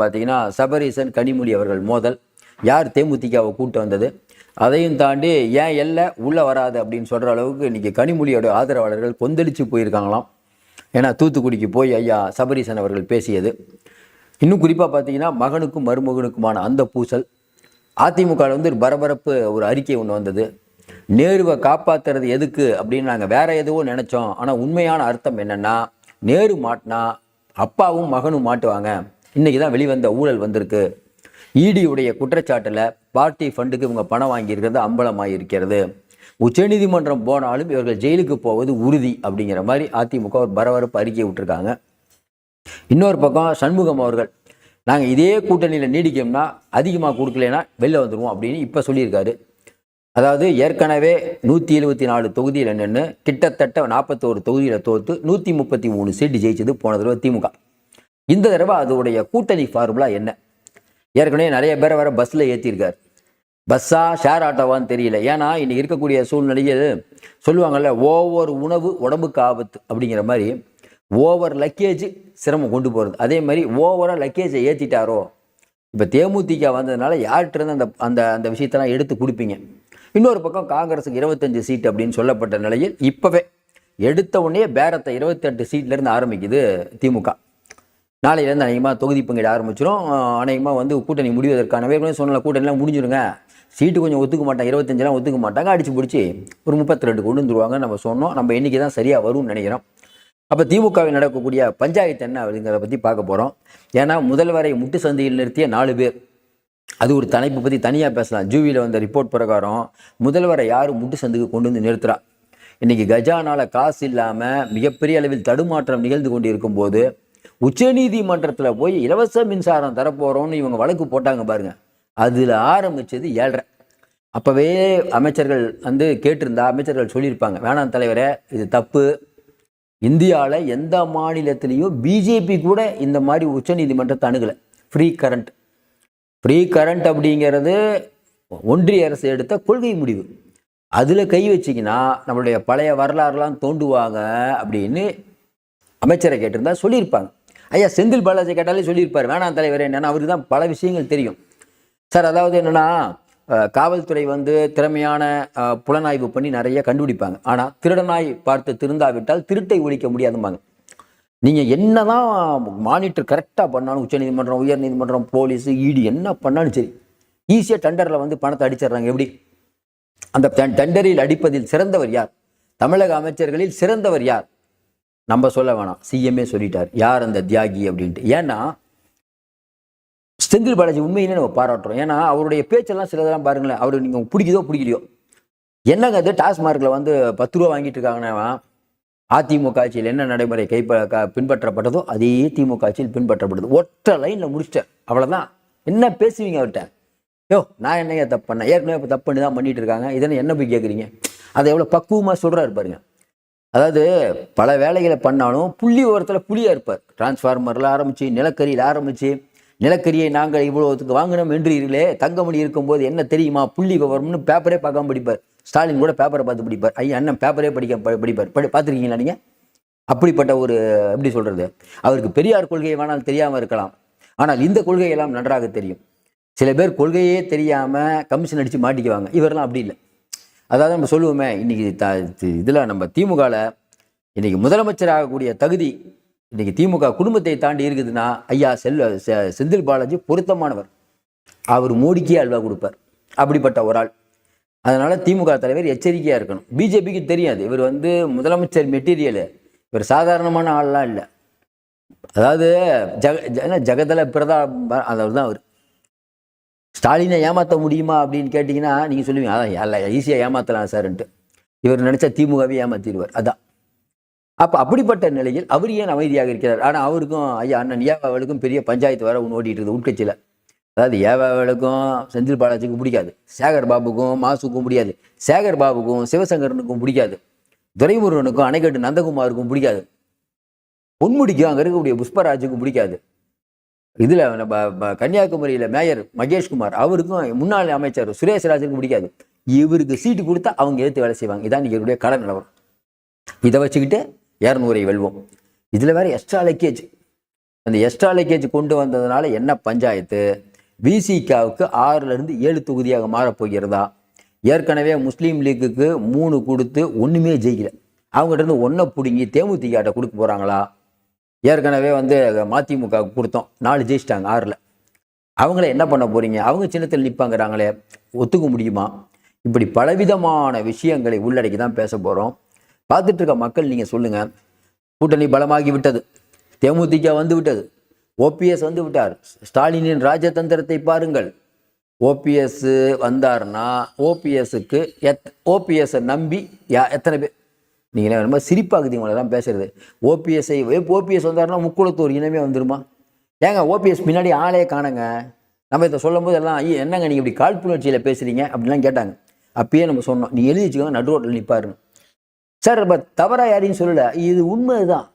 பார்த்தீங்கன்னா சபரீசன் கனிமொழி அவர்கள் மோதல். யார் தேமுதிகவை கூட்டு வந்தது? அதையும் தாண்டி ஏன் எல்லை உள்ளே வராது அப்படின்னு சொல்கிற அளவுக்கு இன்றைக்கி கனிமொழியோட ஆதரவாளர்கள் கொந்தளித்து போயிருக்காங்களாம். ஏன்னா தூத்துக்குடிக்கு போய் ஐயா சபரீசன் அவர்கள் பேசியது. இன்னும் குறிப்பாக பார்த்தீங்கன்னா மகனுக்கும் மருமகனுக்குமான அந்த பூசல். அதிமுக வந்து ஒரு பரபரப்பு ஒரு அறிக்கை ஒன்று வந்தது. நேருவை காப்பாத்துறது எதுக்கு அப்படின்னு நாங்கள் வேற எதுவோ நினச்சோம். ஆனால் உண்மையான அர்த்தம் என்னென்னா நேரு மாட்டினா அப்பாவும் மகனும் மாட்டுவாங்க. இன்றைக்கி தான் வெளிவந்த ஊழல் வந்திருக்கு. ஈடியுடைய குற்றச்சாட்டில் பார்ட்டி ஃபண்டுக்கு இவங்க பணம் வாங்கியிருக்கிறது அம்பலமாக இருக்கிறது உச்சநீதிமன்றம் போனாலும் இவர்கள் ஜெயிலுக்கு போவது உறுதி அப்படிங்கிற மாதிரி அதிமுக ஒரு பரபரப்பு அறிக்கை விட்டுருக்காங்க. இன்னொரு பக்கம் சண்முகம் அவர்கள் நாங்கள் இதே கூட்டணியில் நீடிக்கோம்னா அதிகமாக கொடுக்கலனா வெளில வந்துடுவோம் அப்படின்னு இப்போ சொல்லியிருக்காரு. அதாவது ஏற்கனவே நூற்றி எழுபத்தி நாலு தொகுதியில் நின்று கிட்டத்தட்ட நாற்பத்தோரு தொகுதியில் தோற்று நூற்றி முப்பத்தி மூணு சீட்டு ஜெயிச்சது போன தடவை திமுக. இந்த தடவை அதோடைய கூட்டணி ஃபார்முலா என்ன? ஏற்கனவே நிறைய பேரை வர பஸ்ஸில் ஏற்றிருக்கார் பஸ்ஸா ஷேர் ஆட்டோவான்னு தெரியல. ஏன்னா இன்னைக்கு இருக்கக்கூடிய சூழ்நிலையில் சொல்லுவாங்கல்ல ஓவர் உணவு உடம்புக்கு ஆபத்து அப்படிங்கிற மாதிரி ஓவர் லக்கேஜ் சிரமம் கொண்டு போகிறது அதே மாதிரி ஓவராக லக்கேஜை ஏற்றிட்டாரோ இப்போ தேமுதிக வந்ததுனால யார்கிட்டருந்து அந்த அந்த அந்த விஷயத்தெல்லாம் எடுத்து கொடுப்பீங்க? இன்னொரு பக்கம் காங்கிரஸுக்கு இருபத்தஞ்சு சீட் அப்படின்னு சொல்லப்பட்ட நிலையில் இப்போவே எடுத்த உடனே பேரத்தை இருபத்தெட்டு சீட்லேருந்து ஆரம்பிக்குது திமுக. நாளையிலேருந்து அநேகமாக தொகுதி பங்கீடு ஆரம்பிச்சிடும் அநேகமாக வந்து கூட்டணி முடிவதற்கான வேறு சொன்னல கூட்டணிலாம் முடிஞ்சிருங்க. சீட்டு கொஞ்சம் ஒத்துக்க மாட்டாங்க இருபத்தஞ்செல்லாம் ஒத்துக்க மாட்டாங்க அடிச்சு பிடிச்சி ஒரு முப்பத்தி ரெண்டு கொண்டு வந்துருவாங்க நம்ம சொன்னோம். நம்ம எண்ணிக்கை தான் சரியாக வரும்னு நினைக்கிறோம். அப்போ திமுகவில் நடக்கக்கூடிய பஞ்சாயத்து என்ன அப்படிங்கிறத பற்றி பார்க்க போகிறோம் ஏன்னா முதல்வரை முட்டு சந்தையில் நிறுத்திய நாலு பேர். அது ஒரு தலைப்பு பற்றி தனியாக பேசலாம். ஜூவியில் வந்த ரிப்போர்ட் பிரகாரம் முதல்வரை யார் முட்டு சந்துக்கு கொண்டு வந்து நிறுத்துறா? இன்றைக்கி கஜானால் காசு இல்லாமல் மிகப்பெரிய அளவில் தடுமாற்றம் நிகழ்ந்து கொண்டு இருக்கும்போது உச்சநீதிமன்றத்தில் போய் இலவச மின்சாரம் தரப்போகிறோம்னு இவங்க வழக்கு போட்டாங்க பாருங்கள் அதில் ஆரம்பித்தது ஏழரை. அப்போவே அமைச்சர்கள் வந்து கேட்டிருந்தா அமைச்சர்கள் சொல்லியிருப்பாங்க வேணாம் தலைவரே இது தப்பு. இந்தியாவில் எந்த மாநிலத்திலையும் பிஜேபி கூட இந்த மாதிரி உச்சநீதிமன்றத்தை அணுகலை. ஃப்ரீ கரண்ட் ஃப்ரீ கரண்ட் அப்படிங்கிறது ஒன்றிய அரசு எடுத்த கொள்கை முடிவு. அதில் கை வச்சிங்கன்னா நம்மளுடைய பழைய வரலாறுலாம் தோண்டுவாங்க அப்படின்னு அமைச்சரை கேட்டிருந்தா சொல்லியிருப்பாங்க. ஐயா செந்தில் பாலாஜி கேட்டாலே சொல்லியிருப்பார் வேணாம் தலைவர் என்னென்னா. அவருக்கு தான் பல விஷயங்கள் தெரியும். சார் அதாவது என்னன்னா காவல்துறை வந்து திறமையான புலனாய்வு பண்ணி நிறைய கண்டுபிடிப்பாங்க. ஆனால் திருடனாய் பார்த்து திருந்தாவிட்டால் திருட்டை ஒழிக்க முடியாதும்பாங்க. நீங்கள் என்ன தான் மானிட்டர் கரெக்டாக பண்ணாலும் உச்சநீதிமன்றம் உயர்நீதிமன்றம் போலீஸ் இடி என்ன பண்ணாலும் சரி ஈஸியாக டெண்டரில் வந்து பணத்தை அடிச்சிடுறாங்க. எப்படி? அந்த டெண்டரில் அடிப்பதில் சிறந்தவர் யார்? தமிழக அமைச்சர்களில் சிறந்தவர் யார்? நம்ம சொல்ல வேணாம். சிஎம்ஏ சொல்லிட்டார். யார் அந்த தியாகி அப்படின்ட்டு. ஏன்னா செந்தில் பாலாஜி உண்மையிலே நம்ம பாராட்டுறோம். ஏன்னா அவருடைய பேச்செல்லாம் சிலதெல்லாம் பாருங்களேன். அவருக்கு நீங்கள் பிடிக்குதோ பிடிக்கலையோ. என்னங்க அது? டாஸ்மார்க்கில் வந்து பத்து ரூபா வாங்கிட்டு இருக்காங்கன்னா அதிமுக ஆட்சியில் என்ன நடைமுறை கைப்ப க- பின்பற்றப்பட்டதோ அதே திமுக ஆட்சியில் பின்பற்றப்படுது. ஒற்றை லைனில் முடிச்சிட்டேன். அவ்வளோதான் என்ன பேசுவீங்க அவர்கிட்ட? யோ நான் என்னங்க தப்பு பண்ணேன்? ஏற்கனவே இப்போ தப்பு பண்ணி தான் பண்ணிட்டு இருக்காங்க. இதெல்லாம் என்ன போய் கேட்குறீங்க அதை எவ்வளோ பக்குவமாக சொல்கிறாரு பாருங்க. அதாவது பல வேலைகளை பண்ணாலும் புள்ளி ஓரத்தில் புளியாக இருப்பார். டிரான்ஸ்ஃபார்மரில் ஆரம்பித்து நிலக்கரியில் ஆரம்பித்து நிலக்கரியை நாங்கள் இவ்வளோத்துக்கு வாங்கினோம் என்றீர்களே தங்கமணி இருக்கும்போது என்ன தெரியுமா? புள்ளி விவரம்னு பேப்பரே பார்க்காம படிப்பார். ஸ்டாலின் கூட பேப்பரை பார்த்து படிப்பார். ஐயா அண்ணன் பேப்பரே படிக்க படிப்பார். படி பார்த்துருக்கீங்களா நீங்கள் அப்படிப்பட்ட ஒரு எப்படி சொல்கிறது அவருக்கு பெரியார் கொள்கையை வேணாலும் தெரியாமல் இருக்கலாம். ஆனால் இந்த கொள்கையெல்லாம் நன்றாக தெரியும். சில பேர் கொள்கையே தெரியாமல் கமிஷன் அடித்து மாட்டிக்குவாங்க. இவரெல்லாம் அப்படி இல்லை. அதாவது நம்ம சொல்லுவோமே இன்னைக்கு த இதில் நம்ம திமுகவில் இன்னைக்கு முதலமைச்சர் ஆகக்கூடிய தகுதி இன்னைக்கு திமுக குடும்பத்தை தாண்டி இருக்குதுன்னா ஐயா செல்வ செ- செந்தில் பாலாஜி பொருத்தமானவர். அவர் மோடிக்கே அல்வா கொடுப்பார். அப்படிப்பட்ட ஒரு ஆள். அதனால திமுக தலைவர் எச்சரிக்கையாக இருக்கணும். பிஜேபிக்கு தெரியாது. இவர் வந்து முதலமைச்சர் மெட்டீரியலு. இவர் சாதாரணமான ஆள்லாம் இல்லை. அதாவது ஜக ஜ- ஜெகதல பிரதா அவர் தான் அவர். ஸ்டாலினை ஏமாற்ற முடியுமா அப்படின்னு கேட்டிங்கன்னா நீங்கள் சொல்லுவீங்க அதான் எல்லாம் ஈஸியாக ஏமாற்றலாம் சார்ன்ட்டு. இவர் நினச்சா திமுகவே ஏமாற்றிடுவார் அதான். அப்போ அப்படிப்பட்ட நிலையில் அவர் ஏன் அமைதியாக இருக்கிறார்? ஆனால் அவருக்கும் ஐயா அண்ணன் ஏவாவளுக்கும் பெரிய பஞ்சாயத்து வர ஒன்று ஓடிட்டு இருக்குது உட்கட்சியில் அதாவது ஏவாவளுக்கும் செந்தில் பாலாஜிக்கும் பிடிக்காது. சேகர் பாபுக்கும் மாசுக்கும் பிடிக்காது. சேகர் பாபுக்கும் சிவசங்கரனுக்கும் பிடிக்காது. துரைமுருகனுக்கும் அணைக்கட்டு நந்தகுமாருக்கும் பிடிக்காது. பொன்முடிக்கும் அங்கே இருக்கக்கூடிய புஷ்பராஜுக்கும் பிடிக்காது. இதில் நம்ம கன்னியாகுமரியில் மேயர் மகேஷ்குமார் அவருக்கும் முன்னாள் அமைச்சர் சுரேஷ் ராஜனுக்கு பிடிக்காது. இவருக்கு சீட்டு கொடுத்தா அவங்க எடுத்து வேலை செய்வாங்க. இதான் இவருடைய கடன் நிலவரம். இதை வச்சுக்கிட்டு இரநூறை வெல்வோம். இதில் வேற எக்ஸ்ட்ரா லக்கேஜ் அந்த எக்ஸ்ட்ரா லக்கேஜ் கொண்டு வந்ததுனால என்ன பஞ்சாயத்து? விசிகாவுக்கு ஆறுலேருந்து ஏழு தொகுதியாக மாறப்போகிறதா ஏற்கனவே முஸ்லீம் லீக்குக்கு மூணு கொடுத்து ஒன்றுமே ஜெயிக்கல. அவங்ககிட்ட இருந்து ஒன்றை பிடுங்கி தேமுதிகாட்ட கொடுக்க போகிறாங்களா ஏற்கனவே வந்து மதிமுக கொடுத்தோம். நாலு ஜெயிச்சிட்டாங்க ஆறில். அவங்கள என்ன பண்ண போறீங்க? அவங்க சின்னத்தில் நிற்பாங்கிறாங்களே ஒத்துக்க முடியுமா? இப்படி பலவிதமான விஷயங்களை உள்ளடக்கி தான் பேச போகிறோம் பார்த்துட்டு இருக்க மக்கள் நீங்கள் சொல்லுங்கள் கூட்டணி பலமாகி விட்டது தேமுதிக வந்து விட்டது ஓபிஎஸ் வந்து விட்டார். ஸ்டாலினின் ராஜதந்திரத்தை பாருங்கள். ஓபிஎஸ் வந்தாருன்னா ஓபிஎஸ்க்கு எத் ஓபிஎஸ்ஸை நம்பி யா எத்தனை பேர் நீங்கள் ரொம்ப சிரிப்பாக்குது இவங்களெல்லாம் பேசுறது. ஓபிஎஸ்ஐ ஓபிஎஸ் வந்தாருன்னா முக்குளத்தூர் இனமே வந்துருமா? ஏங்க ஓபிஎஸ் பின்னாடி ஆளே காணுங்க. நம்ம இதை சொல்லும் போது எல்லாம் ஐயோ என்னங்க நீங்கள் இப்படி காழ்ப்புணர்ச்சியில் பேசுகிறீங்க அப்படிலாம் கேட்டாங்க. அப்பயே நம்ம சொன்னோம் நீ எழுதி வச்சுக்கோங்க நடு ரோட்டில் நிற்பாருன்னு சார் நம்ம தவறாக யாரையும் சொல்லலை. இது உண்மை தான்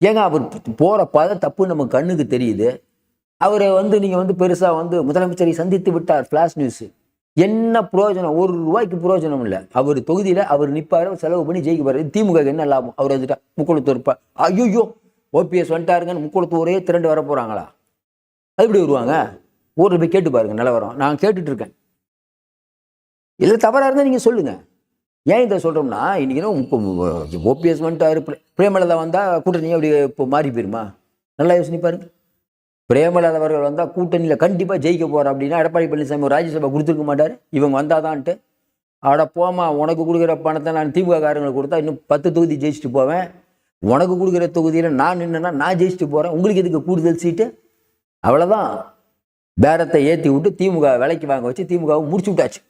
ஏங்க அவர் போகிற பத தப்பு நம்ம கண்ணுக்கு தெரியுது. அவரை வந்து நீங்கள் வந்து பெருசாக வந்து முதலமைச்சரை சந்தித்து விட்டார் ஃப்ளாஷ் நியூஸு என்ன பிரயோஜனம் ஒரு ரூபாய்க்கு பிரயோஜனம் இல்லை. அவர் தொகுதியில் அவர் நிற்பாரு செலவு பண்ணி ஜெயிக்க போறாரு. திமுக என்ன லாபம்? அவர் வந்துட்டா முக்குளத்தூர் ப ஐயோ ஓபிஎஸ் வந்துட்டாருங்கன்னு முக்குளத்தூரே திரண்டு வர போகிறாங்களா அது எப்படி வருவாங்க? ஊரில் போய் கேட்டு பாருங்க நிலவரம். நான் கேட்டுட்டு இருக்கேன். இல்லை தவறாக இருந்தால் நீங்கள் சொல்லுங்கள் ஏன் இதை சொல்கிறோம்னா இன்றைக்கி ஓபிஎஸ் வந்துட்டாரு. பிரேமலதா வந்தால் கூட்டணி அப்படி இப்போ மாறி போயிருமா? நல்லா யோசனை பாருங்கள் பிரேமலதா அவர்கள் வந்தால் கூட்டணியில் கண்டிப்பாக ஜெயிக்க போகிறோம் அப்படின்னா எடப்பாடி பழனிசாமி ராஜ்யசபா கொடுத்துருக்க மாட்டார். இவங்க வந்தாதான்ட்டு. அட போமா உனக்கு கொடுக்குற பணத்தை நான் திமுக காரங்களுக்கு கொடுத்தா இன்னும் பத்து தொகுதி ஜெயிச்சுட்டு போவேன். உனக்கு கொடுக்குற தொகுதியில் நான் நின்னேன்னா நான் ஜெயிச்சுட்டு போகிறேன் உங்களுக்கு எதுக்கு கூடுதல் சீட்டு? அவ்வளோதான் பேரத்தை ஏற்றி விட்டு திமுக விலைக்கு வாங்க வச்சு திமுகவை முடிச்சு விட்டாச்சு.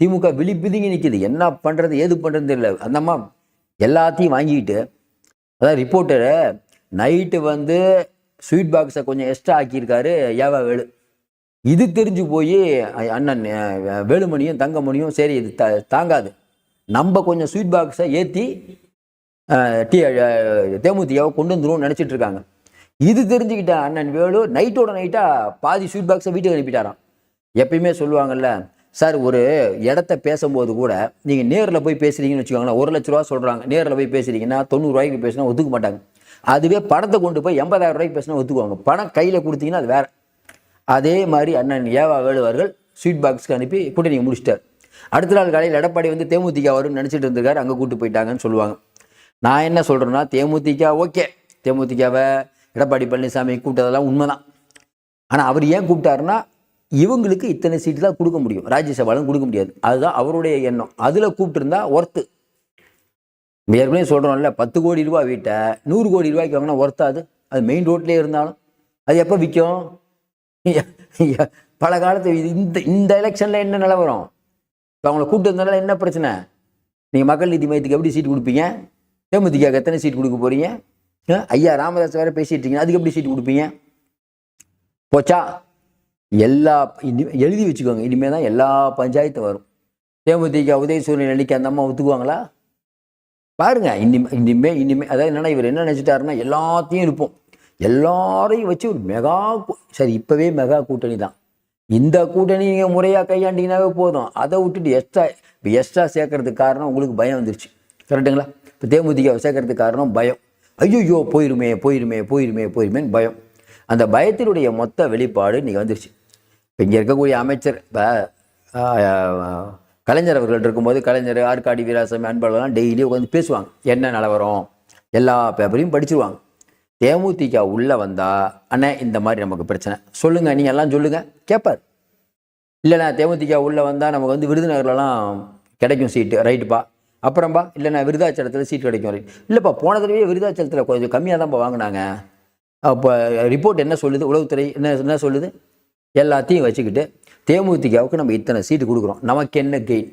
திமுக விழிப்புதுங்கி நிற்கிது என்ன பண்ணுறது ஏது பண்ணுறது தெரியல. அந்தம்மா எல்லாத்தையும் வாங்கிக்கிட்டு அதான் ரிப்போர்ட்டரு நைட்டு வந்து ஸ்வீட் பாக்ஸை கொஞ்சம் எக்ஸ்ட்ரா ஆக்கியிருக்காரு ஏவா வேலு. இது தெரிஞ்சு போய் அண்ணன் வேலுமணியும் தங்கமணியும் சரி இது த தாங்காது. நம்ம கொஞ்சம் ஸ்வீட் பாக்ஸை ஏற்றி டி அஹ், கொண்டு வந்துருவோம்னு நினச்சிட்டு இருக்காங்க. இது தெரிஞ்சுக்கிட்ட அண்ணன் வேலு நைட்டோட நைட்டாக பாதி ஸ்வீட் பாக்ஸை வீட்டுக்கு அனுப்பிட்டாராம். எப்பயுமே சொல்லுவாங்கல்ல சார் ஒரு இடத்த பேசும்போது கூட நீங்கள் நேரில் போய் பேசுகிறீங்கன்னு வச்சுக்கோங்களேன் ஒரு லட்ச ரூபா சொல்கிறாங்க நேரில் போய் பேசுகிறீங்கன்னா தொண்ணூறுரூவாய்க்கு பேசினா ஒத்துக்க மாட்டாங்க. அதுவே பணத்தை கொண்டு போய் எண்பதாயிரம் ரூபாய்க்கு பேசினா ஒத்துக்குவாங்க. பணம் கையில் கொடுத்தீங்கன்னா அது வேற. அதே மாதிரி அண்ணன் ஏவா வேலுவார்கள் ஸ்வீட் பாக்ஸ்க்கு அனுப்பி கூட்டணியை முடிச்சிட்டார். அடுத்த நாள் காலையில் எடப்பாடி வந்து தேமுதிக வரும்னு நினச்சிட்டு இருந்திருக்காரு. அங்கே கூட்டு போயிட்டாங்கன்னு சொல்லுவாங்க. நான் என்ன சொல்கிறேன்னா தேமுதிக ஓகே. தேமுதிகவை எடப்பாடி பழனிசாமி கூப்பிட்டதெல்லாம் உண்மைதான். ஆனால் அவர் ஏன் கூப்பிட்டாருன்னா இவங்களுக்கு இத்தனை சீட்டு தான் கொடுக்க முடியும். ராஜ்யசபாலும் கொடுக்க முடியாது. அதுதான் அவருடைய எண்ணம். அதில் கூப்பிட்டுருந்தா ஒர்த்து ஏற்கனவே சொல்கிறோம்ல பத்து கோடி ரூபா வீட்டை நூறு கோடி ரூபாய்க்கு வாங்கினா ஒர்த்தாது அது? மெயின் ரோட்லேயே இருந்தாலும். அது எப்போ விற்கும் பல காலத்து இந்த இந்த எலெக்ஷனில் என்ன நிலவரம்? இப்போ அவங்கள கூப்பிட்டு வந்தனால என்ன பிரச்சனை? நீங்கள் மக்கள் நீதி மையத்துக்கு எப்படி சீட் கொடுப்பீங்க? தேமுதிக எத்தனை சீட் கொடுக்க போகிறீங்க ஐயா ராமதாஸ் வேறு பேசிகிட்டு இருக்கீங்க. அதுக்கு எப்படி சீட் கொடுப்பீங்க? போச்சா? எல்லா இனி எழுதி வச்சுக்கோங்க. இனிமேல் தான் எல்லா பஞ்சாயத்தும் வரும். தேமுதிக உதயசூரியன் அன்னைக்கு அந்த அம்மா ஒத்துக்குவாங்களா? பாருங்க இனிமே இனிமே இனிமே அதாவது என்னன்னா இவர் என்ன நினச்சிட்டாருன்னா எல்லாத்தையும் இருப்போம் எல்லாரையும் வச்சு ஒரு மெகா கூ- சரி இப்போவே மெகா கூட்டணி தான். இந்த கூட்டணி நீங்கள் முறையாக கையாண்டிங்கனாவே போதும். அதை விட்டுட்டு எக்ஸ்ட்ரா இப்போ எக்ஸ்ட்ரா சேர்க்கறதுக்கு காரணம் உங்களுக்கு பயம் வந்துருச்சு. கரெக்டுங்களா இப்போ தேமுதிக சேர்க்கறதுக்கு காரணம் பயம். ஐயோ போயிருமே போயிருமே போயிருமே போயிருமேன்னு பயம். அந்த பயத்தினுடைய மொத்த வெளிப்பாடு இன்னைக்கு வந்துருச்சு. இப்போ இங்கே இருக்கக்கூடிய அமைச்சர் இப்போ கலைஞர் அவர்கள் இருக்கும்போது கலைஞர் ஆற்காடி வீராசாமி அன்பழகெல்லாம் டெய்லி உட்காந்து பேசுவாங்க. என்ன நிலவரம் எல்லா பேப்பரையும் படிச்சிருவாங்க. தேமுதிக உள்ளே வந்தால் அண்ணே இந்த மாதிரி நமக்கு பிரச்சனை. சொல்லுங்கள் நீங்கள் எல்லாம் சொல்லுங்கள் கேட்பார் இல்லைண்ணா தேமுதிக உள்ளே வந்தால் நமக்கு வந்து விருதுநகர்லலாம் கிடைக்கும் சீட்டு ரைட்டுப்பா அப்புறம்பா இல்லைண்ணா விருதாச்சலத்தில் சீட் கிடைக்கும் ரைட் இல்லைப்பா போன தடவையே விருதாச்சலத்தில் கொஞ்சம் கம்மியாக தான்ப்பா வாங்கினாங்க. அப்போ ரிப்போர்ட் என்ன சொல்லுது? உளவுத்துறை என்ன என்ன சொல்லுது? எல்லாத்தையும் வச்சுக்கிட்டு தேமுதிகவுக்கு நம்ம இத்தனை சீட்டு கொடுக்குறோம். நமக்கு என்ன கெயின்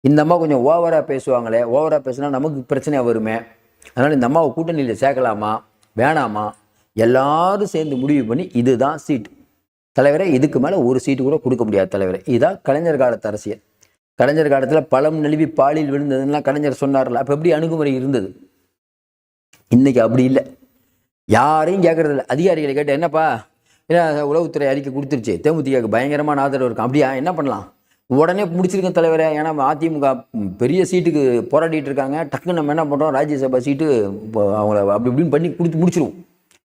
இந்த அம்மா கொஞ்சம் ஓவராக பேசுவாங்களே ஓவராக பேசுனா நமக்கு பிரச்சனையாக வருமே? அதனால் இந்த அம்மாவை கூட்டணியில் சேர்க்கலாமா? வேணாமா? எல்லாரும் சேர்ந்து முடிவு பண்ணி இதுதான் சீட்டு தலைவரே இதுக்கு மேலே ஒரு சீட்டு கூட கொடுக்க முடியாது தலைவரை. இதுதான் கலைஞர் காலத்து அரசியல். கலைஞர் காலத்தில் பழம் நழுவி பாலில் விழுந்ததுன்னா கலைஞர் சொன்னார்ல. அப்போ எப்படி அணுகுமுறை இருந்தது? இன்னைக்கு அப்படி இல்லை. யாரையும் கேட்கறதில்ல அதிகாரிகளை கேட்டு என்னப்பா ஏன்னா உளவுத்துறை அறிக்கை கொடுத்துருச்சு. தேமுதிகக்கு பயங்கரமான ஆதரவு இருக்கும். அப்படியா? என்ன பண்ணலாம்? உடனே முடிச்சிருக்கேன் தலைவரே. ஏன்னா அதிமுக பெரிய சீட்டுக்கு போராடிட்டு இருக்காங்க. டக்குன்னு நம்ம என்ன பண்ணுறோம் ராஜ்யசபா சீட்டு இப்போ அவங்கள அப்படி இப்படின்னு பண்ணி கொடுத்து முடிச்சிருவோம்.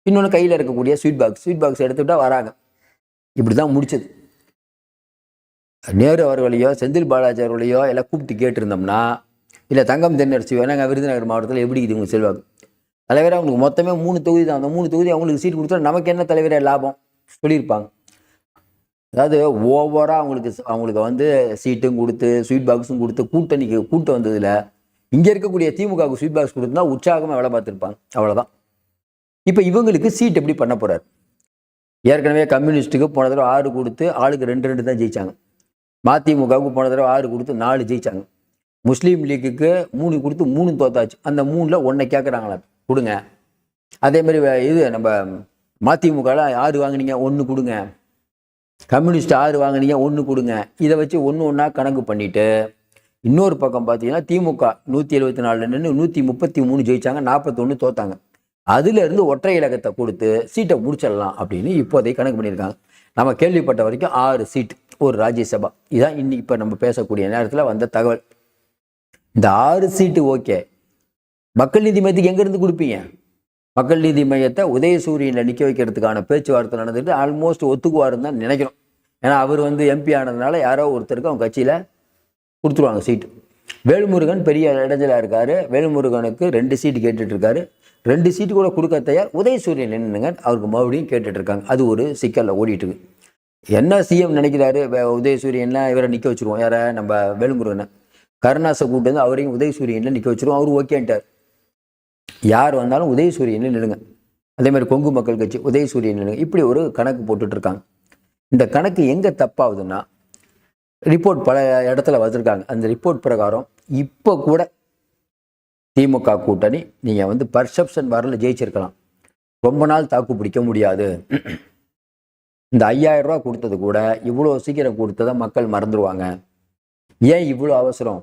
இன்னொன்று கையில் இருக்கக்கூடிய ஸ்வீட் பாக்ஸ் ஸ்வீட் பாக்ஸ் எடுத்துக்கிட்டா வராங்க. இப்படி தான் முடிச்சது. நேரு அவர்களையோ செந்தில் பாலாஜி அவர்களையோ எல்லாம் கூப்பிட்டு கேட்டிருந்தோம்னா இல்லை தங்கம் தென்னரசி வேணாங்க விருதுநகர் மாவட்டத்தில் எப்படி இது உங்களுக்கு செல்வாக்கு? தலைவராக அவங்களுக்கு மொத்தமே மூணு தொகுதி தான். அந்த மூணு தொகுதி அவங்களுக்கு சீட் கொடுத்தா நமக்கு என்ன தலைவரே லாபம்? சொல்லியிருப்பாங்க. அதாவது ஓவராக அவங்களுக்கு அவங்களுக்கு வந்து சீட்டும் கொடுத்து ஸ்வீட் பாக்ஸும் கொடுத்து கூட்டணிக்கு கூட்டம் வந்ததில் இங்கே இருக்கக்கூடிய திமுகவுக்கு ஸ்வீட் பாக்ஸ் கொடுத்துருந்தா உற்சாகமாக வேலை பார்த்துருப்பாங்க. அவ்வளோதான் இப்போ இவங்களுக்கு சீட் எப்படி பண்ண போகிறார் ஏற்கனவே கம்யூனிஸ்ட்டுக்கு போன தடவை ஆறு கொடுத்து ஆளுக்கு ரெண்டு ரெண்டு தான் ஜெயிச்சாங்க. மதிமுகவுக்கு போன தடவை ஆறு கொடுத்து நாலு ஜெயிச்சாங்க. முஸ்லீம் லீக்குக்கு மூணு கொடுத்து மூணு தோத்தாச்சு. அந்த மூணில் ஒன்றை கேட்குறாங்களா கொடுங்க. அதே மாதிரி இது நம்ம மதிமுகவில் ஆறு வாங்குனீங்க ஒன்று கொடுங்க. கம்யூனிஸ்ட் ஆறு வாங்குனீங்க ஒன்று கொடுங்க. இதை வச்சு ஒன்று ஒன்றா கணக்கு பண்ணிட்டு இன்னொரு பக்கம் பார்த்தீங்கன்னா திமுக நூற்றி எழுபத்தி நாலில் நின்று நூற்றி முப்பத்தி மூணு ஜெயித்தாங்க நாற்பத்தொன்று தோத்தாங்க. அதுலேருந்து ஒற்றை இலக்கத்தை கொடுத்து சீட்டை முடிச்சிடலாம் அப்படின்னு இப்போதைக்கு கணக்கு பண்ணியிருக்காங்க. நம்ம கேள்விப்பட்ட வரைக்கும் ஆறு சீட் ஒரு ராஜ்யசபா. இதான் இன்னைக்கு இப்போ நம்ம பேசக்கூடிய நேரத்தில் வந்த தகவல். இந்த ஆறு சீட்டு ஓகே. மக்கள் நீதி மையத்துக்கு எங்கேருந்து கொடுப்பீங்க? மக்கள் நீதி மையத்தை உதயசூரியனை நிற்க வைக்கிறதுக்கான பேச்சுவார்த்தை நடந்துட்டு ஆல்மோஸ்ட் ஒத்துக்குவாருன்னு தான் நினைக்கிறோம். ஏன்னா அவர் வந்து எம்பி ஆனதுனால யாரோ ஒருத்தருக்கு அவங்க கட்சியில் கொடுத்துருவாங்க சீட்டு வேல்முருகன் பெரிய இடைஞ்சலாக இருக்காரு. வேல்முருகனுக்கு ரெண்டு சீட்டு கேட்டுட்ருக்காரு. ரெண்டு சீட்டு கூட கொடுக்க தயார் உதயசூரியன் என்னங்க அவருக்கு மறுபடியும் கேட்டுட்ருக்காங்க. அது ஒரு சிக்கலில் ஓடிட்டுருக்கு. என்ன சிஎம் நினைக்கிறாரு? வே- இவரை நிற்க வச்சிருவோம். யாரை? நம்ம வேலுமுருகனை. கருணாசை கூப்பிட்டு வந்து அவரையும் உதயசூரியனில் நிற்க வச்சுருவோம். அவர் ஓகேன்ட்டார் யார் வந்தாலும் உதயசூரியன் நில்லுங்க. அதே மாதிரி கொங்கு மக்கள் கட்சி உதயசூரியன் நில்லுங்க. இப்படி ஒரு கணக்கு போட்டுட்டு இருக்காங்க இந்த கணக்கு எங்கே தப்பாகுதுன்னா ரிப்போர்ட் பல இடத்துல வந்திருக்காங்க அந்த ரிப்போர்ட் பிரகாரம் இப்போ கூட திமுக கூட்டணி நீங்கள் வந்து பர்செப்ஷன் வரல ஜெயிச்சிருக்கலாம். ரொம்ப நாள் தாக்கு பிடிக்க முடியாது. இந்த ஐயாயிரம் ரூபா கொடுத்தது கூட இவ்வளோ சீக்கிரம் கொடுத்ததை மக்கள் மறந்துடுவாங்க ஏன் இவ்வளோ அவசரம்?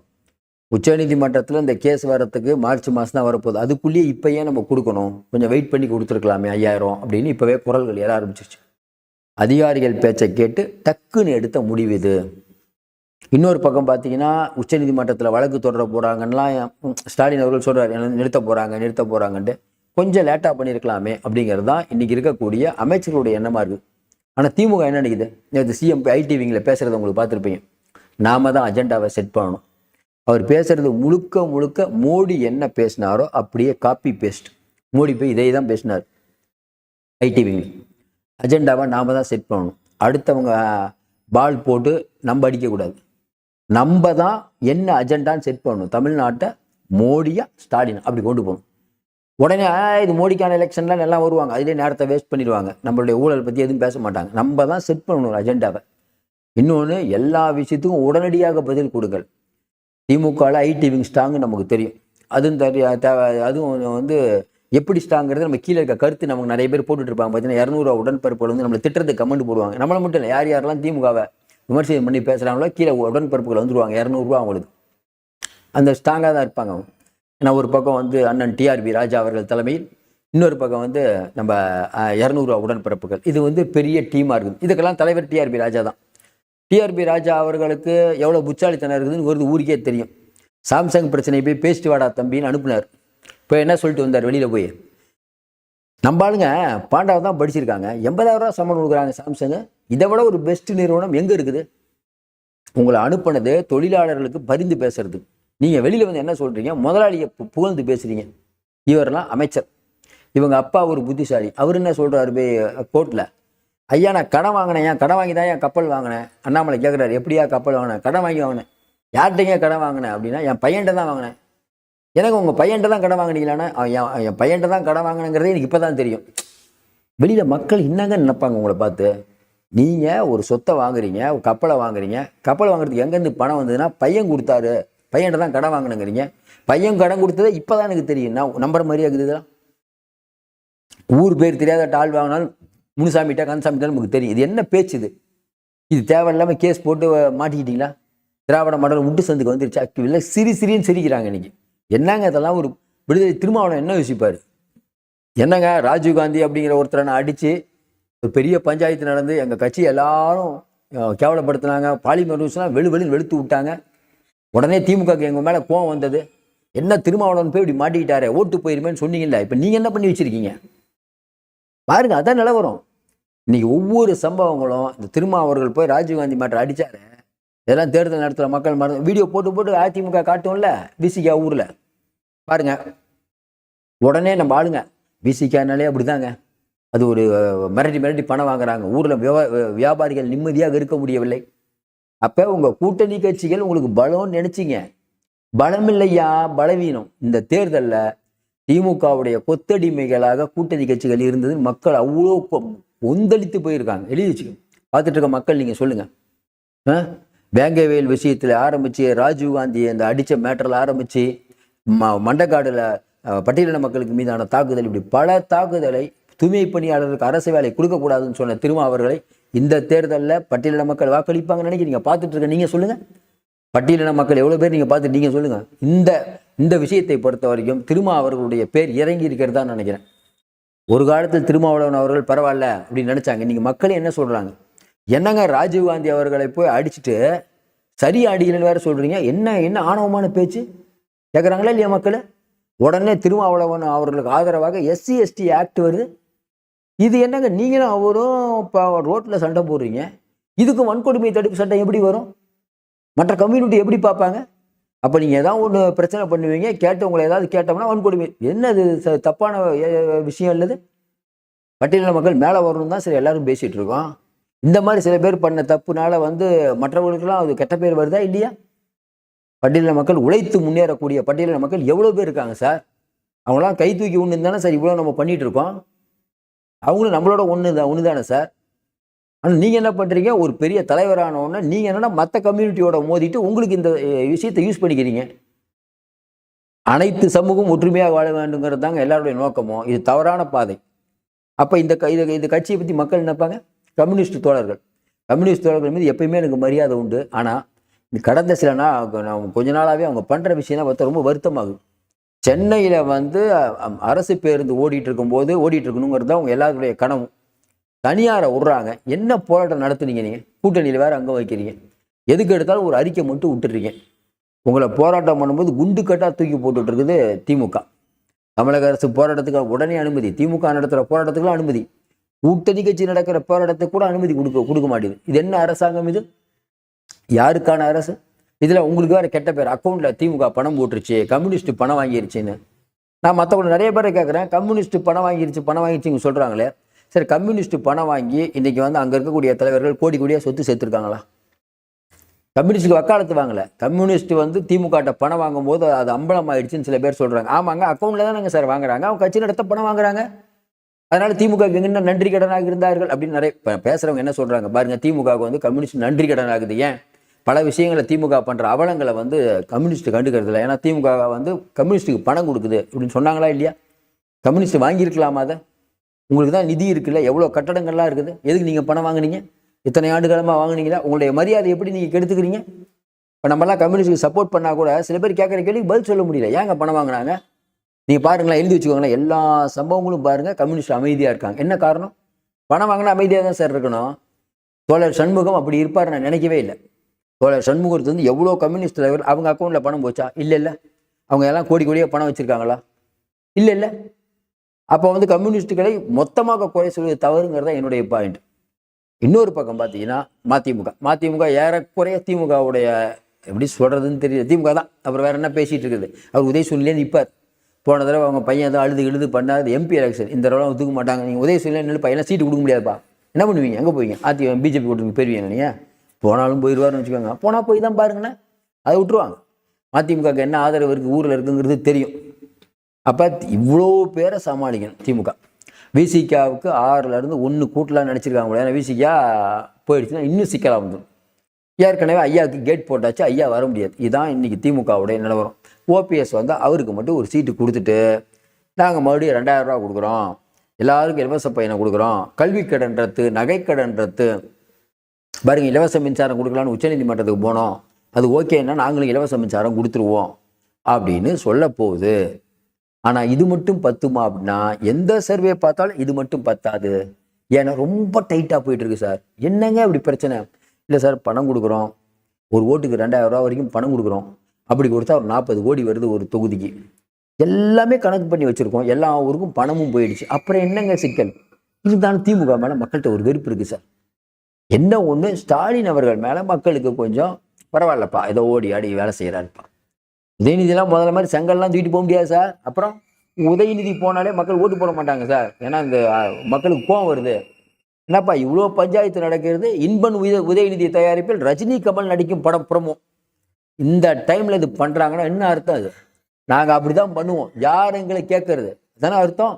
உச்சநீதிமன்றத்தில் இந்த கேஸ் வரத்துக்கு மார்ச் மாதம் தான் வரப்போகுது. அதுக்குள்ளேயே இப்போ ஏன் நம்ம கொடுக்கணும். கொஞ்சம் வெயிட் பண்ணி கொடுத்துருக்கலாமே ஐயாயிரம் அப்படின்னு இப்போவே குரல்கள் ஏற ஆரம்பிச்சிருச்சு. அதிகாரிகள் பேச்சை கேட்டு டக்குன்னு எடுத்த முடிவு இது. இன்னொரு பக்கம் பார்த்தீங்கன்னா உச்சநீதிமன்றத்தில் வழக்கு தொடர போகிறாங்கலாம் ஸ்டாலின் அவர்கள் சொல்கிறார் நிறுத்த போகிறாங்க நிறுத்த போகிறாங்கன்ட்டு கொஞ்சம் லேட்டாக பண்ணியிருக்கலாமே அப்படிங்கிறது தான் இன்றைக்கி இருக்கக்கூடிய அமைச்சர்களுடைய எண்ணமாக இருக்குது ஆனால் திமுக என்ன நினைக்குது? நேற்று சிஎம் ஐடிவிங்கில் பேசுகிறத உங்களுக்கு பார்த்துருப்பீங்க. நாம தான் அஜெண்டாவை செட் பண்ணணும். அவர் பேசுறது முழுக்க முழுக்க மோடி என்ன பேசினாரோ அப்படியே காப்பி பேஸ்ட் மோடி போய் இதை தான் பேசினார். ஐடிவி அஜெண்டாவை நாம் தான் செட் பண்ணணும். அடுத்தவங்க பால் போட்டு நம்ம அடிக்கக்கூடாது நம்ம தான் என்ன அஜெண்டான்னு செட் பண்ணணும். தமிழ்நாட்டை மோடியா ஸ்டாலின் அப்படி கொண்டு போகணும். உடனே "ஆ, இது மோடிக்கான எலெக்ஷன்லாம் எல்லாம் வருவாங்க. அதிலே நேரத்தை வேஸ்ட் பண்ணிடுவாங்க. நம்மளுடைய ஊழல் பற்றி எதுவும் பேச மாட்டாங்க. நம்ம தான் செட் பண்ணணும் ஒரு அஜெண்டாவை. இன்னொன்று எல்லா விஷயத்துக்கும் உடனடியாக பதில் கொடுங்கள். திமுகவில் ஐடி விங் ஸ்ட்ராங்கு நமக்கு தெரியும். அதுவும் தெரிய தேவை அதுவும் வந்து எப்படி ஸ்ட்ராங்கிறது நம்ம கீழே இருக்க கருத்து நமக்கு நிறைய பேர் போட்டுட்டு இருப்பாங்க பார்த்தீங்கன்னா இரநூறுவா உடன்பரப்புகள் வந்து நம்மளை திட்டத்தை கமெண்ட் போடுவாங்க. நம்மளை மட்டும் இல்லை யார் யாரெல்லாம் திமுகவை விமர்சனம் பண்ணி பேசுகிறாங்களோ கீழே உடன்பரப்புகள் வந்துருவாங்க. இரநூறுவா அவங்களுக்கு. அந்த ஸ்ட்ராங்காக தான் இருப்பாங்க அவங்க. ஏன்னா ஒரு பக்கம் வந்து அண்ணன் டிஆர்பி ராஜா அவர்கள் தலைமையில் இன்னொரு பக்கம் வந்து நம்ம இரநூறுவா உடன்பிறப்புகள் இது வந்து பெரிய டீமாக இருக்குது. இதுக்கெல்லாம் தலைவர் டிஆர்பி ராஜா தான். டிஆர்பி ராஜா அவர்களுக்கு எவ்வளோ புச்சாலித்தனம் இருக்குதுன்னு ஒரு ஊருக்கே தெரியும். சாம்சங் பிரச்சனை போய் பேசிட்டு வாடா தம்பின்னு அனுப்புனார். இப்போ என்ன சொல்லிட்டு வந்தார் வெளியில் போய். நம்ம ஆளுங்க பாண்டாவை தான் படிச்சிருக்காங்க. எண்பதாயிரம் ரூபா சம்பளம் கொடுக்குறாங்க சாம்சங். இதை விட ஒரு பெஸ்ட் நிறுவனம் எங்கே இருக்குது? உங்களை அனுப்புனது தொழிலாளர்களுக்கு பரிந்து பேசுறது. நீங்கள் வெளியில் வந்து என்ன சொல்கிறீங்க முதலாளியை பு- புகழ்ந்து பேசுகிறீங்க இவரெல்லாம் அமைச்சர். இவங்க அப்பா ஒரு புத்திசாலி. அவர் என்ன சொல்கிறாரு போய் கோர்ட்டில் ஐயா நான் கடன் வாங்கினேன் ஏன் கடன் வாங்கி தான் என் கப்பல் வாங்கினேன்? அண்ணாமலை கேட்குறாரு எப்படியா கப்பல் வாங்கினேன்? கடன் வாங்கி வாங்கினேன். யார்கிட்டங்க கடன் வாங்கினேன் அப்படின்னா என் பையன்கிட்ட தான் வாங்கினேன். எனக்கு உங்கள் பையன்கிட்ட தான் கடன் வாங்கினீங்களான்னா அவன் என் பையன்கிட்ட தான் கடன் வாங்கினேங்கிறதே எனக்கு இப்போ தான் தெரியும். வெளியில் மக்கள் என்னங்க நினைப்பாங்க உங்களை பார்த்து? நீங்கள் ஒரு சொத்தை வாங்குறீங்க ஒரு கப்பலை வாங்குறீங்க. கப்பல் வாங்குறதுக்கு எங்கேருந்து பணம் வந்ததுன்னா பையன் கொடுத்தாரு. பையன்கிட்ட தான் கடன் வாங்கினுங்கிறீங்க. பையன் கடன் கொடுத்தது இப்போ தான் எனக்கு தெரியும். நான் நம்புற மாதிரியா இருக்குது இதெல்லாம். ஊர் பேர் தெரியாத டால் வாங்கினாலும் முனுசாமிட்டா கந்தசாமிட்டா நமக்கு தெரியும். இது என்ன பேச்சு இது? இது தேவையில்லாமல் கேஸ் போட்டு மாட்டிக்கிட்டீங்களா? திராவிட மாடல் முட்டு சந்துக்கு வந்துருச்சு. இல்லை சிரி சிரின்னு சிரிக்கிறாங்க இன்னைக்கு. என்னங்க இதெல்லாம் ஒரு விடுதலை திருமாவளம் என்ன யோசிப்பார்? என்னங்க ராஜீவ் காந்தி அப்படிங்கிற ஒருத்தரை நான் அடித்து ஒரு பெரிய பஞ்சாயத்து நடந்து எங்கள் கட்சி எல்லாரும் கேவலப்படுத்தினாங்க கேவலப்படுத்துனாங்க. பாலிமர் நியூஸ்லாம் வெளு வெளியில் வெளுத்து விட்டாங்க. உடனே திமுகக்கு எங்கள் மேலே கோவம் வந்தது. என்ன திருமாவளவன் போய் இப்படி மாட்டிக்கிட்டாரே? ஓட்டு போயிருமேன்னு சொன்னீங்கல்ல. இப்போ நீங்கள் என்ன பண்ணி வச்சிருக்கீங்க? பாருங்க அதான் நிலவரம். இன்னைக்கு ஒவ்வொரு சம்பவங்களும் இந்த திருமாவர்கள் போய் ராஜீவ்காந்தி மேட்டர் அடித்தார் இதெல்லாம் தேர்தல் நடத்துகிற மக்கள் மறந்து வீடியோ போட்டு போட்டு அதிமுக காட்டும்ல விசிகா ஊரில். பாருங்க. உடனே நம்ம ஆளுங்க விசிகானாலே அப்படிதாங்க. அது ஒரு மிரட்டி மிரட்டி பணம் வாங்குறாங்க. ஊரில் வியாபாரிகள் நிம்மதியாக இருக்க முடியவில்லை. அப்போ உங்கள் கூட்டணி கட்சிகள் உங்களுக்கு பலம்னு நினச்சிங்க. பலம் இல்லையா பலவீனம். இந்த தேர்தலில் திமுகவுடைய கொத்தடிமைகளாக கூட்டணி கட்சிகள் இருந்தது. மக்கள் அவ்வளோ கொந்தளித்து போயிருக்காங்க. எழுதி வச்சுக்க பார்த்துட்டு இருக்க மக்கள் நீங்கள் சொல்லுங்கள் வேங்கவேல் விஷயத்தில் ஆரம்பித்து ராஜீவ்காந்தி அந்த அடித்த மேட்டரில் ஆரம்பித்து ம மண்டக்காடில் பட்டியலின மக்களுக்கு மீதான தாக்குதல் இப்படி பல தாக்குதலை தூய்மை பணியாளருக்கு அரசு வேலை கொடுக்கக்கூடாதுன்னு சொன்ன திருமாவர்களை இந்த தேர்தலில் பட்டியலின மக்கள் வாக்களிப்பாங்கன்னு நினைக்கிறீங்க. பார்த்துட்டு இருக்க நீங்கள் சொல்லுங்கள் பட்டியலின மக்கள் எவ்வளோ பேர் நீங்கள் பார்த்து நீங்கள் சொல்லுங்கள் இந்த இந்த விஷயத்தை பொறுத்த வரைக்கும் திருமா அவர்களுடைய பேர் இறங்கி இருக்கிறதா நினைக்கிறேன். ஒரு காலத்தில் திருமாவளவன் அவர்கள் பரவாயில்ல அப்படின்னு நினைச்சாங்க. நீங்கள் மக்கள் என்ன சொல்கிறாங்க என்னங்க ராஜீவ்காந்தி அவர்களை போய் அடிச்சுட்டு சரி அடிக்கலன்னு வேற சொல்கிறீங்க என்ன என்ன ஆணவமான பேச்சு? கேட்குறாங்களா இல்லையா மக்கள்? உடனே திருமாவளவன் அவர்களுக்கு ஆதரவாக எஸ்சி எஸ்டி ஆக்ட் வருது. இது என்னங்க நீங்களும் அவரும் இப்போ ரோட்டில் சண்டை போடுறீங்க. இதுக்கு வன்கொடுமை தடுப்பு சட்டம் எப்படி வரும்? மற்ற கம்யூனிட்டி எப்படி பார்ப்பாங்க? அப்போ நீங்கள் ஏதாவது ஒன்று பிரச்சனை பண்ணுவீங்க கேட்டவங்களை ஏதாவது கேட்டோம்னா வன்கொடுமை. என்னது ச- தப்பான விஷயம் இல்லது? பட்டியலின மக்கள் மேலே வரணும் தான் சரி எல்லாரும் பேசிகிட்டு இருக்கோம். இந்த மாதிரி சில பேர் பண்ண தப்புனால வந்து மற்றவர்களுக்கெல்லாம் அது கெட்ட பேர் வருதா இல்லையா? பட்டியலின மக்கள் உழைத்து முன்னேறக்கூடிய பட்டியலின மக்கள் எவ்வளோ பேர் இருக்காங்க சார்? அவங்களாம் கை தூக்கி ஒன்று தானே சார் இவ்வளோ நம்ம பண்ணிகிட்டு இருக்கோம். அவங்களும் நம்மளோட ஒன்று தான் ஒன்று தானே சார்? ஆனால் நீங்கள் என்ன பண்ணுறீங்க ஒரு பெரிய தலைவரானவொன்னே நீங்கள் என்னென்னா மற்ற கம்யூனிட்டியோட மோதிட்டு உங்களுக்கு இந்த விஷயத்தை யூஸ் பண்ணிக்கிறீங்க. அனைத்து சமூகம் ஒற்றுமையாக வாழ வேண்டுங்கிறது தாங்க எல்லாருடைய நோக்கமும் இது தவறான பாதை. அப்போ இந்த க- இது இந்த கட்சியை பற்றி மக்கள் நினைப்பாங்க? கம்யூனிஸ்ட் தோழர்கள். கம்யூனிஸ்ட் தோழர்கள் மீது எப்பயுமே எனக்கு மரியாதை உண்டு. ஆனால் இந்த கடந்த சில நாள் கொஞ்ச நாளாகவே அவங்க பண்ணுற விஷயம் பார்த்தா ரொம்ப வருத்தமாகும் சென்னையில் வந்து அரசு பேருந்து ஓடிட்டு இருக்கும்போது ஓடிட்டு இருக்கணுங்கிறது தான் அவங்க எல்லாருடைய கனவும். தனியாரை விட்றாங்க. என்ன போராட்டம் நடத்துனீங்க நீங்கள் கூட்டணியில் வேறு அங்கே வைக்கிறீங்க. எதுக்கு எடுத்தாலும் ஒரு அறிக்கை மட்டும் விட்டுறீங்க உங்களை போராட்டம் பண்ணும்போது குண்டு கட்டாக தூக்கி போட்டுட்டு இருக்குது திமுக. தமிழக அரசு போராட்டத்துக்கு உடனே அனுமதி. திமுக நடத்துகிற போராட்டத்துக்குலாம் அனுமதி. கூட்டணி கட்சி நடக்கிற போராட்டத்துக்கு கூட அனுமதி கொடுக்க கொடுக்க மாட்டேங்குது. இது என்ன அரசாங்கம் இது? யாருக்கான அரசு? இதில் உங்களுக்கு வேற கெட்ட பேர். அக்கௌண்ட்டில் திமுக பணம் போட்டுருச்சு. கம்யூனிஸ்ட் பணம் வாங்கிருச்சுன்னு. நான் மற்றவங்க நிறைய பேரை கேட்குறேன் கம்யூனிஸ்ட் பணம் வாங்கிருச்சு பணம் வாங்கிருச்சுங்க சொல்கிறாங்களே சரி கம்யூனிஸ்ட் பணம் வாங்கி இன்றைக்கி வந்து அங்கே இருக்கக்கூடிய தலைவர்கள் கோடி கோடியாக சொத்து சேர்த்துருக்காங்களா? கம்யூனிஸ்ட்டுக்கு வக்காலத்து வாங்கலை. கம்யூனிஸ்ட் வந்து திமுகட்ட பணம் வாங்கும்போது அது அம்பலம் ஆயிடுச்சுன்னு சில பேர் சொல்கிறாங்க ஆமாங்க அக்கௌண்ட்டில் தானேங்க சார் வாங்குறாங்க. அவங்க கட்சி நடத்த பணம் வாங்குறாங்க. அதனால் திமுக என்ன நன்றி கடனாக இருந்தார்கள் அப்படின்னு நிறைய இப்போ பேசுகிறவங்க என்ன சொல்கிறாங்க பாருங்க திமுகவுக்கு வந்து கம்யூனிஸ்ட் நன்றி கடனாகுது. ஆகுது ஏன்? பல விஷயங்களை திமுக பண்ணுற அவலங்களை வந்து கம்யூனிஸ்ட் கண்டுக்கிறது இல்லை ஏன்னா திமுக வந்து கம்யூனிஸ்ட்டுக்கு பணம் கொடுக்குது அப்படின்னு சொன்னாங்களா இல்லையா? கம்யூனிஸ்ட் வாங்கியிருக்கலாமா அதை? உங்களுக்கு தான் நிதி இருக்குல்ல? எவ்வளோ கட்டடங்கள்லாம் இருக்குது? எதுக்கு நீங்கள் பணம் வாங்குனீங்க? இத்தனை ஆண்டு காலமாக வாங்குனீங்களா? உங்களுடைய மரியாதை எப்படி நீங்கள் கெடுத்துக்கிறீங்க? இப்போ நம்மலாம் கம்யூனிஸ்ட்டுக்கு சப்போர்ட் பண்ணால் கூட சில பேர் கேட்குற கேள்விக்கு பதில் சொல்ல முடியல. ஏங்க பணம் வாங்குனாங்க நீங்கள் பாருங்களேன் எழுதி வச்சுக்கோங்களேன். எல்லா சம்பவங்களும் பாருங்கள் கம்யூனிஸ்ட் அமைதியாக இருக்காங்க. என்ன காரணம்? பணம் வாங்கினா அமைதியாக தான் சார் இருக்கணும். தோழர் சண்முகம் அப்படி இருப்பார் நான் நினைக்கவே இல்லை. தோழர் சண்முகத்து வந்து எவ்வளோ கம்யூனிஸ்ட் தலைவர் அவங்க அக்கௌண்ட்டில் பணம் போச்சா? இல்லை இல்லை. அவங்க எல்லாம் கோடி கோடியாக பணம் வச்சுருக்காங்களா? இல்லை இல்லை. அப்போ வந்து கம்யூனிஸ்டுகளை மொத்தமாக குறை சொல்வது தவறுங்கிறது தான் என்னுடைய பாயிண்ட் இன்னொரு பக்கம் பார்த்தீங்கன்னா மதிமுக. மதிமுக ஏறக்குறைய திமுகவுடைய எப்படி சொல்கிறதுன்னு தெரியல. திமுக தான். அப்புறம் வேற என்ன பேசிகிட்டு இருக்குது? அவர் உதயசூனிலே நிற்பார் போன தடவை அவங்க பையன் ஏதோ அழுது எழுது பண்ணாது எம்பி எலெக்ஷன். இந்த தடவை ஒத்துக்க மாட்டாங்க. நீங்கள் உதயசூனிலே நின்று எல்லாம் சீட்டு கொடுக்க முடியாதுப்பா. என்ன பண்ணுவீங்க? எங்கே போவீங்க? ஆத்தி பிஜேபி ஓட்டுக்கு போயிருவீங்க நீங்கள் போனாலும் போயிடுவார்னு வச்சுக்கோங்க. போனால் போய் தான் பாருங்கண்ணே அதை விட்டுருவாங்க. மதிமுகவுக்கு என்ன ஆதரவு இருக்குது ஊரில் இருக்குங்கிறது தெரியும். அப்போ இவ்வளோ பேரை சமாளிக்கணும் திமுக. விசிகாவுக்கு ஆறுலேருந்து ஒன்று கூட்டலாம் நினச்சிருக்காங்க போல. ஏன்னா விசிகா போயிடுச்சுன்னா இன்னும் சிக்கலாக வந்துடும் ஏற்கனவே ஐயாவுக்கு கேட் போட்டாச்சு ஐயா வர முடியாது. இதுதான் இன்றைக்கி திமுகவுடைய நிலவரம். ஓபிஎஸ் வந்து அவருக்கு மட்டும் ஒரு சீட்டு கொடுத்துட்டு நாங்கள் மறுபடியும் ரெண்டாயிரம் ரூபா கொடுக்குறோம். எல்லாருக்கும் இலவச பையனை கொடுக்குறோம். கல்வி கடன் ரத்து நகை ரத்து. இலவச மின்சாரம் கொடுக்கலான்னு உச்சநீதிமன்றத்துக்கு போனோம். அது ஓகேன்னா நாங்களும் இலவச மின்சாரம் கொடுத்துருவோம். அப்படின்னு சொல்ல போகுது ஆனால் இது மட்டும் பத்துமா அப்படின்னா எந்த சர்வே பார்த்தாலும் இது மட்டும் பத்தாது. ஏன்னா ரொம்ப டைட்டாக போயிட்டு இருக்கு சார். என்னங்க இப்படி பிரச்சனை? இல்லை சார் பணம் கொடுக்குறோம். ஒரு ஓட்டுக்கு ரெண்டாயிரம் ரூபா வரைக்கும் பணம் கொடுக்குறோம். அப்படி கொடுத்தா ஒரு நாற்பது கோடி வருது ஒரு தொகுதிக்கு. எல்லாமே கணக்கு பண்ணி வச்சுருக்கோம். எல்லா ஊருக்கும் பணமும் போயிடுச்சு. அப்புறம் என்னங்க சிக்கல்? இருந்தாலும் திமுக மேலே மக்கள்கிட்ட ஒரு வெறுப்பு இருக்குது சார். என்ன ஒன்று ஸ்டாலின் அவர்கள் மேலே மக்களுக்கு கொஞ்சம் பரவாயில்லப்பா. ஏதோ ஓடி ஆடி வேலை செய்கிறாருப்பா உதயநிதிலாம் முதல்ல மாதிரி செங்கல்லாம் தூக்கிட்டு போக முடியாது சார். அப்புறம் உதயநிதி போனாலே மக்கள் ஓட்டு போட மாட்டாங்க சார். ஏன்னா இந்த மக்களுக்கு கோவம் வருது. என்னப்பா இவ்வளோ பஞ்சாயத்து நடக்கிறது? இன்பன் உத உதயநிதி தயாரிப்பில் ரஜினி கமல் நடிக்கும் படம் ப்ரமோ இந்த டைமில் இது பண்ணுறாங்கன்னா என்ன அர்த்தம் அது? நாங்கள் அப்படி தான் பண்ணுவோம். யார் எங்களை கேட்கறது? தானே அர்த்தம்?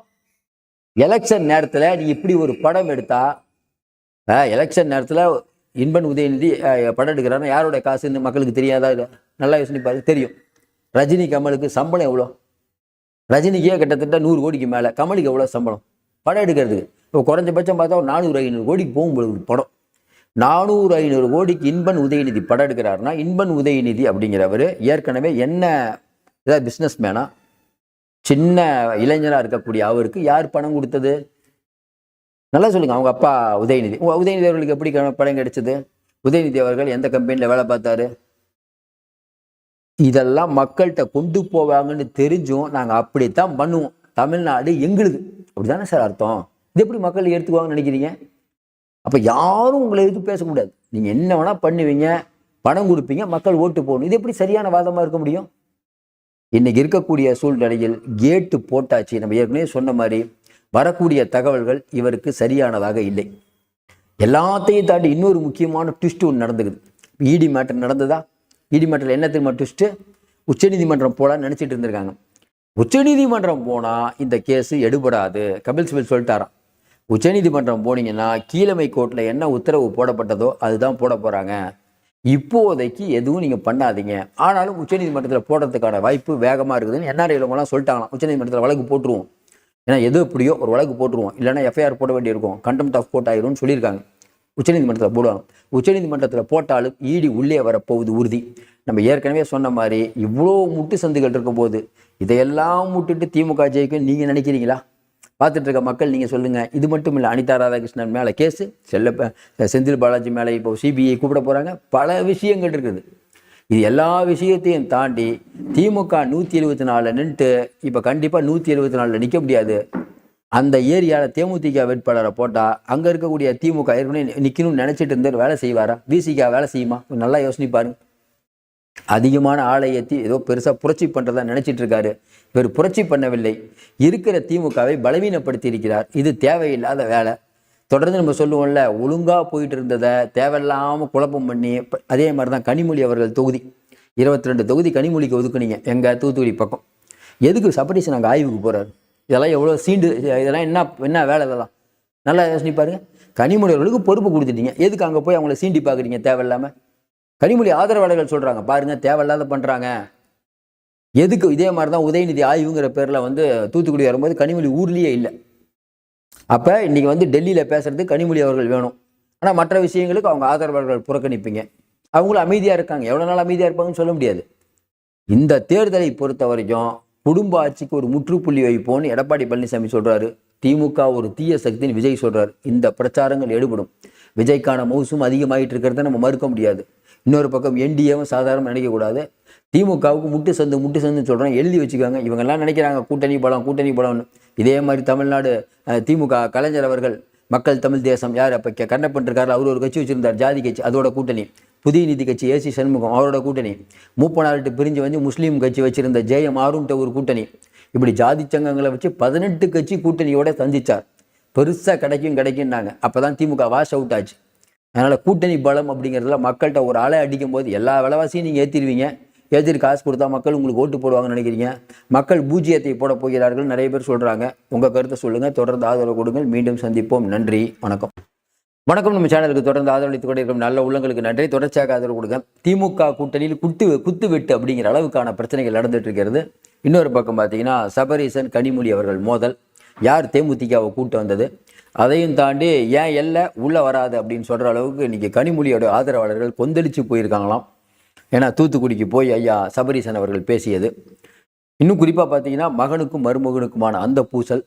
எலெக்ஷன் நேரத்தில் நீ இப்படி ஒரு படம் எடுத்தா எலெக்ஷன் நேரத்தில் இன்பன் உதயநிதி படம் எடுக்கிறாருன்னா யாரோட காசுன்னு மக்களுக்கு தெரியாதா? நல்லா யோசனை பாரு தெரியும். ரஜினி கமலுக்கு சம்பளம் எவ்வளோ? ரஜினிக்கே கிட்டத்தட்ட நூறு கோடிக்கு மேலே. கமலுக்கு எவ்வளோ சம்பளம்? படம் எடுக்கிறதுக்கு. இப்போ குறைஞ்சபட்சம் பார்த்தா ஒரு நானூறு ஐநூறு கோடிக்கு போகும்போது ஒரு படம். நானூறு ஐநூறு கோடிக்கு இன்பன் உதயநிதி படம் எடுக்கிறாருன்னா இன்பன் உதயநிதி அப்படிங்கிறவர் ஏற்கனவே என்ன ஏதாவது பிஸ்னஸ் மேனா சின்ன இளைஞராக இருக்கக்கூடிய அவருக்கு யார் பணம் கொடுத்தது? நல்லா சொல்லுங்க அவங்க அப்பா உதயநிதி. உதயநிதி அவர்களுக்கு எப்படி படம் கிடைச்சது உதயநிதி அவர்கள் எந்த கம்பெனியில் வேலை பார்த்தாரு? இதெல்லாம் மக்கள்கிட்ட கொண்டு போவாங்கன்னு தெரிஞ்சும் நாங்கள் அப்படித்தான் பண்ணுவோம். தமிழ்நாடு எங்களுது. அப்படிதானே சார் அர்த்தம்? இது எப்படி மக்கள் ஏற்றுக்குவாங்கன்னு நினைக்கிறீங்க? அப்போ யாரும் உங்களை எதிர்த்து பேசக்கூடாது நீங்கள் என்ன வேணால் பண்ணுவீங்க பணம் கொடுப்பீங்க மக்கள் ஓட்டு போகணும் இது எப்படி சரியான வாதமாக இருக்க முடியும்? இன்னைக்கு இருக்கக்கூடிய சூழ்நிலையில் கேட்டு போட்டாச்சு. நம்ம ஏற்கனவே சொன்ன மாதிரி வரக்கூடிய தகவல்கள் இவருக்கு சரியானதாக இல்லை. எல்லாத்தையும் தாண்டி இன்னொரு முக்கியமான ட்விஸ்ட் ஒன்று நடந்துக்குது. இடி மேட்டர் நடந்ததா? நீதிமன்றத்தில் என்ன திரும்ப ட்விஸ்ட்டு உச்சநீதிமன்றம் போகலான்னு நினச்சிட்டு இருந்திருக்காங்க. உச்சநீதிமன்றம் போனால் இந்த கேஸு எடுபடாது கபில் சிபில் சொல்லிட்டாராம். உச்சநீதிமன்றம் போனீங்கன்னா கீழமை கோர்ட்டில் என்ன உத்தரவு போடப்பட்டதோ அதுதான் போட போகிறாங்க இப்போதைக்கு எதுவும் நீங்கள் பண்ணாதீங்க. ஆனாலும் உச்சநீதிமன்றத்தில் போடுறதுக்கான வாய்ப்பு வேகமாக இருக்குதுன்னு என்ஆர்ஐ இளவங்களாம் சொல்லிட்டாங்களாம். உச்சநீதிமன்றத்தில் வழக்கு போட்டுருவோம். ஏன்னா எது எப்படியோ ஒரு வழக்கு போட்டுருவோம். இல்லைன்னா எஃப்ஐஆர் போட வேண்டியிருக்கும். கண்டெம்ட் ஆஃப் கோர்ட் ஆயிரும்னு சொல்லியிருக்காங்க. உச்சநீதிமன்றத்தில் போடுவாங்க. உச்சநீதிமன்றத்தில் போட்டாலும் ஈடி உள்ளே வரப்போகுது உறுதி. நம்ம ஏற்கனவே சொன்ன மாதிரி இவ்வளோ முட்டு சந்துகள் இருக்கும்போது இதையெல்லாம் முட்டுட்டு திமுக ஜெயிக்கும் நீங்கள் நினைக்கிறீங்களா? பார்த்துட்டு இருக்க மக்கள் நீங்கள் சொல்லுங்கள் இது மட்டும் இல்லை அனிதா ராதாகிருஷ்ணன் மேலே கேஸு செல்ல செந்தில் பாலாஜி மேலே இப்போ சிபிஐ கூப்பிட போகிறாங்க பல விஷயங்கள் இருக்குது. இது எல்லா விஷயத்தையும் தாண்டி திமுக நூற்றி எழுபத்தி நாலில் நின்றுட்டு இப்போ கண்டிப்பாக நூற்றி எழுபத்தி நாலில் நிற்க முடியாது. அந்த ஏரியாவில் தேமுதிக வேட்பாளரை போட்டால் அங்கே இருக்கக்கூடிய திமுக ஏற்கனவே நிற்கணும்னு நினச்சிட்டு இருந்தார் வேலை செய்வாரா? விசிகா வேலை செய்யுமா? நல்லா யோசனை பாருங்க அதிகமான ஆளை ஏற்றி ஏதோ பெருசாக புரட்சி பண்ணுறதா நினச்சிட்டு இருக்காரு. இவர் புரட்சி பண்ணவில்லை. இருக்கிற திமுகவை பலவீனப்படுத்தி இருக்கிறார் இது தேவையில்லாத வேலை. தொடர்ந்து நம்ம சொல்லுவோம்ல ஒழுங்காக போயிட்டு இருந்ததை தேவையில்லாமல் குழப்பம் பண்ணி அதே மாதிரி தான் கனிமொழி அவர்கள் தொகுதி. இருபத்தி ரெண்டு தொகுதி கனிமொழிக்கு ஒதுக்குனீங்க எங்கள் தூத்துக்குடி பக்கம். எதுக்கு சபரிசன் அங்கே ஆய்வுக்கு போகிறாரு இதெல்லாம் எவ்வளோ சீண்டு இதெல்லாம் என்ன என்ன வேலை இதெல்லாம்? நல்லா யோசனை பாருங்க. கனிமொழிகளுக்கு பொறுப்பு கொடுத்துட்டீங்க. எதுக்கு அங்கே போய் அவங்கள சீண்டி பார்க்குறீங்க தேவையில்லாமல் கனிமொழி ஆதரவாளர்கள் சொல்கிறாங்க பாருங்க தேவையில்லாத பண்ணுறாங்க எதுக்கு? இதே மாதிரி தான் உதயநிதி ஆய்வுங்கிற பேரில் வந்து தூத்துக்குடி வரும்போது கனிமொழி ஊர்லேயே இல்லை. அப்போ இன்னைக்கு வந்து டெல்லியில் பேசுகிறது கனிமொழி அவர்கள் வேணும். ஆனால் மற்ற விஷயங்களுக்கு அவங்க ஆதரவாளர்கள் புறக்கணிப்பீங்க. அவங்களும் அமைதியாக இருக்காங்க. எவ்வளோ நாள் அமைதியாக இருப்பாங்கன்னு சொல்ல முடியாது. இந்த தேர்தலை பொறுத்த வரைக்கும் குடும்ப ஆட்சிக்கு ஒரு முற்றுப்புள்ளி வைப்போம்னு எடப்பாடி பழனிசாமி சொல்றாரு. திமுக ஒரு தீய சக்தின்னு விஜய் சொல்றாரு. இந்த பிரச்சாரங்கள் எடுபடும். விஜய்க்கான மவுசும் அதிகமாகிட்டு இருக்கிறத நம்ம மறுக்க முடியாது. இன்னொரு பக்கம் என்டிஏவும் சாதாரணமாக நினைக்கக்கூடாது திமுகவுக்கு முட்டு சந்து முட்டு சந்துன்னு சொல்கிறோம் எழுதி வச்சுக்கோங்க. இவங்கெல்லாம் நினைக்கிறாங்க கூட்டணி பலம் கூட்டணி பலம்னு. இதே மாதிரி தமிழ்நாடு திமுக கலைஞர் அவர்கள் மக்கள் தமிழ் தேசம் யார் அப்போ கண்ணப்பன் இருக்காரு அவர் ஒரு கட்சி வச்சுருந்தார் ஜாதி கட்சி அதோட கூட்டணி. புதிய நீதி கட்சி ஏசி சண்முகம் அவரோட கூட்டணி. மூப்பனார்ட்டு பிரிஞ்சு வந்து முஸ்லீம் கட்சி வச்சுருந்த ஜெயம் ஆரும்ட்ட ஒரு கூட்டணி. இப்படி ஜாதி சங்கங்களை வச்சு பதினெட்டு கட்சி கூட்டணியோட சந்தித்தார் பெருசாக கிடைக்கும் கிடைக்கும்னாங்க. அப்போ தான் திமுக வாஷ் அவுட் ஆச்சு. அதனால் கூட்டணி பலம் அப்படிங்கிறதுல மக்கள்கிட்ட ஒரு ஆளை அடிக்கும் போது எல்லா விலைவாசியும் நீங்கள் ஏற்றிடுவீங்க ஏற்றிட்டு காசு கொடுத்தா மக்கள் உங்களுக்கு ஓட்டு போடுவாங்கன்னு நினைக்கிறீங்க? மக்கள் பூஜ்ஜியத்தை போட போகிறார்கள் நிறைய பேர் சொல்கிறாங்க உங்கள் கருத்தை சொல்லுங்கள் தொடர்ந்து ஆதரவு கொடுங்கள். மீண்டும் சந்திப்போம். நன்றி. வணக்கம். வணக்கம். நம்ம சேனலுக்கு தொடர்ந்து ஆதரவளித்துக் கொண்டிருக்கும் நல்ல உள்ளங்களுக்கு நன்றி. தொடர்ச்சியாக ஆதரவு கொடுங்க. திமுக கூட்டணியில் குத்து குத்து வெட்டு அப்படிங்கிற அளவுக்கான பிரச்சனைகள் நடந்துட்டு இருக்கிறது. இன்னொரு பக்கம் பார்த்தீங்கன்னா சபரீசன் கனிமொழி அவர்கள் மோதல். யார் தேமுதிகாவை கூட்டு வந்தது? அதையும் தாண்டி ஏன் எல்லை உள்ளே வராது அப்படின்னு சொல்கிற அளவுக்கு இன்னைக்கு கனிமொழியோட ஆதரவாளர்கள் கொந்தளிச்சு போயிருக்காங்களாம். ஏன்னா தூத்துக்குடிக்கு போய் ஐயா சபரீசன் அவர்கள் பேசியது. இன்னும் குறிப்பாக பார்த்தீங்கன்னா மகனுக்கும் மருமகனுக்குமான அந்த பூசல்